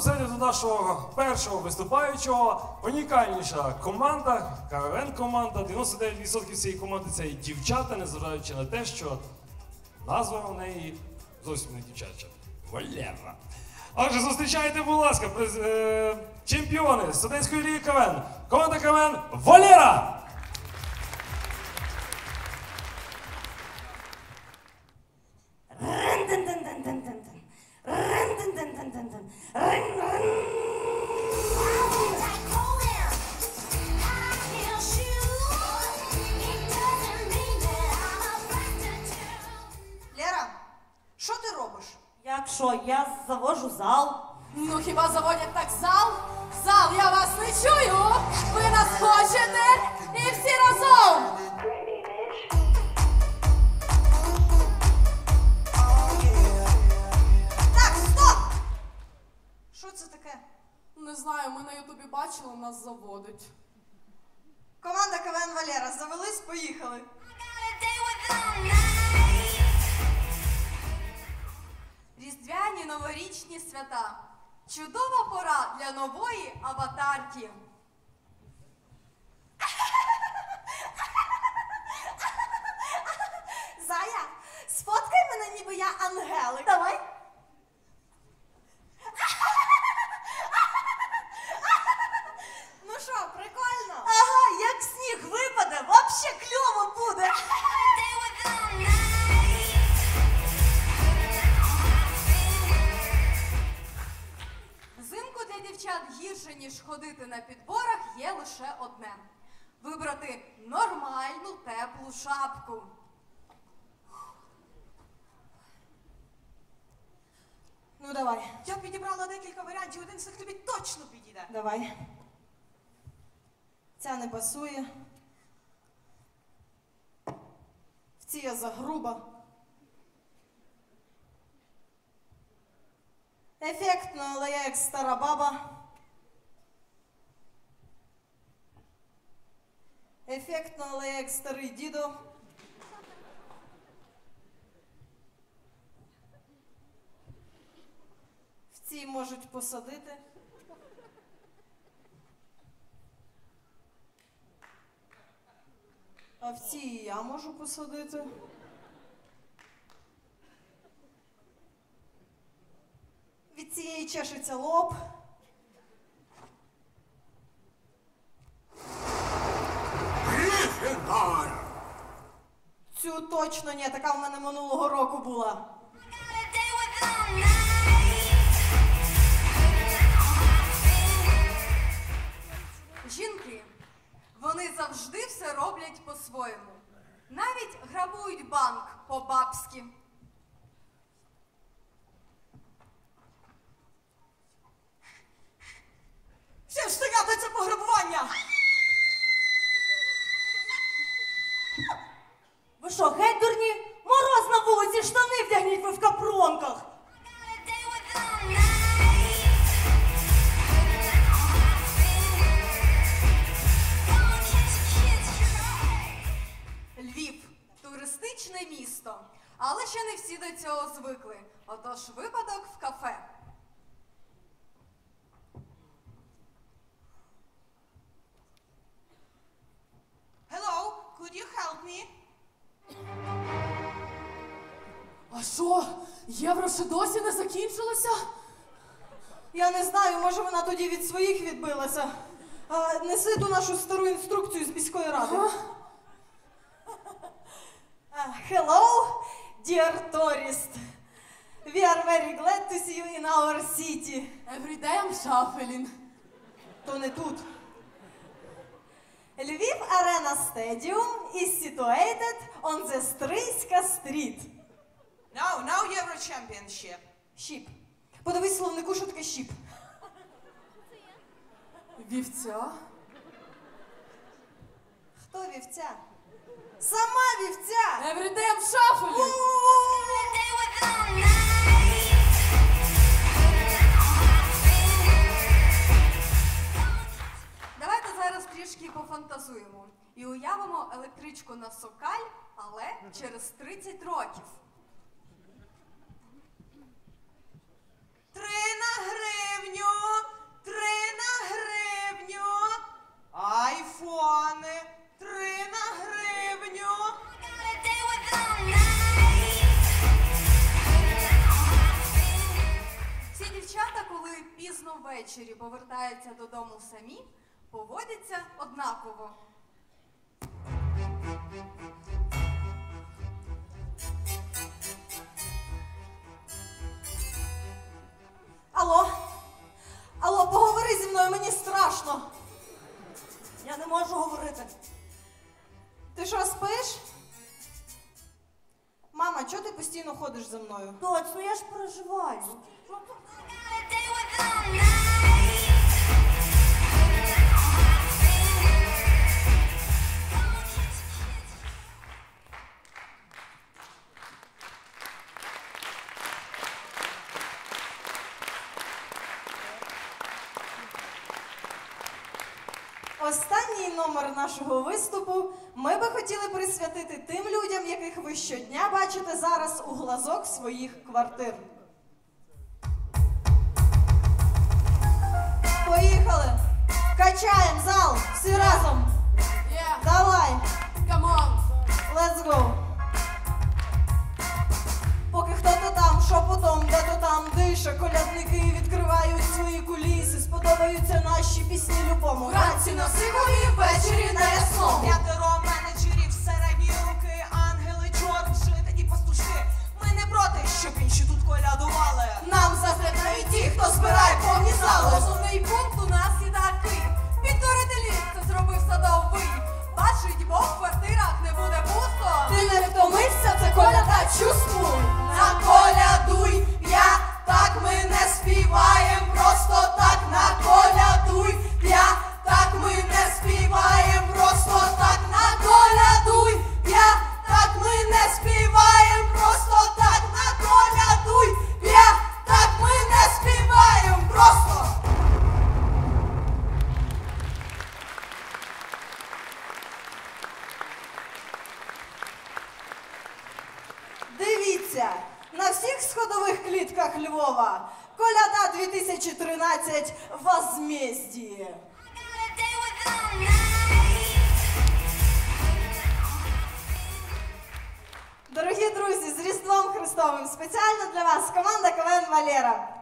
безпосередньо до нашого першого виступаючого. Унікальніша команда, КВН команда. 99% цієї команди це і дівчата, незважаючи на те, що назва у неї зовсім не дівчача. Валера. Отже, зустрічайте, будь ласка, приз- е, чемпіони студентської ліги КВН. Команда КВН Валера! Рин-дин-дин-дин-дин-дин. Що, я завожу зал. Ну хіба заводять так зал? Зал, я вас не чую! Ви нас хочете! І всі разом! Так, стоп! Що це таке? Не знаю, ми на Ютубі бачили, нас заводить. Команда КВН Валера. Завелись, поїхали. Різдвяні новорічні свята. Чудова пора для нової аватарки. Дівчат гірше, ніж ходити на підборах, є лише одне: вибрати нормальну теплу шапку. Ну давай. Я підібрала декілька варіантів, один з них тобі точно підійде. Давай. Ця не пасує. В цій я загруба. Ефектно, але я як стара баба. Ефектно, але як старий дідо. В цій можуть посадити. А в цій я можу посадити. Від цієї чешеться лоб. Цю точно ні, така в мене минулого року була. Отож, випадок в кафе. Hello, could you help me? А що? Євро ще досі не закінчилося? Я не знаю, може вона тоді від своїх відбилася. А, неси ту нашу стару інструкцію з міської ради. Hello, dear tourist. We are very glad to see you in our city. Everyday I'm shuffling. То не тут. Львів Arena Stadium is situated on the Стрийська Street. No, no Euro Championship. Щіп. Подивись словнику, що таке щіп. Вівця? Хто вівця? Сама вівця! Everyday I'm shuffling. пофантазуємо і уявимо електричку на сокаль, але через 30 років. Три на гривню, три на гривню, айфони, три на гривню. Всі дівчата, коли пізно ввечері повертаються додому самі поводяться однаково. Алло? Алло, поговори зі мною, мені страшно. Я не можу говорити. Ти що, спиш? Мама, чого ти постійно ходиш за мною? Точно, я ж переживаю. Останній номер нашого виступу ми би хотіли присвятити тим людям, яких ви щодня бачите зараз у глазок своїх квартир. Поїхали! Качаємо зал! Всі разом! Yeah, Давай! come on! Let's go! Хто-то що потом, де то там дише, колядники відкривають свої куліси, сподобаються наші пісні любому. Вранці на сивові, ввечері на ясному. П'ятеро менеджерів, середні руки, ангели, чорншити і пастушки. Ми не проти, щоб інші тут колядували. Нам заздряють ті, хто збирає повні зали. Основний пункт у нас і такий. Підкорити ліс, це зробив садовий. Бачить Бог, в квартирах не буде пусто. Ти не втомився, це коляда чувствуй. Львова коляда 2013 Возмездіє. Дорогі друзі, з Різдвом Христовим спеціально для вас команда КВН Валера.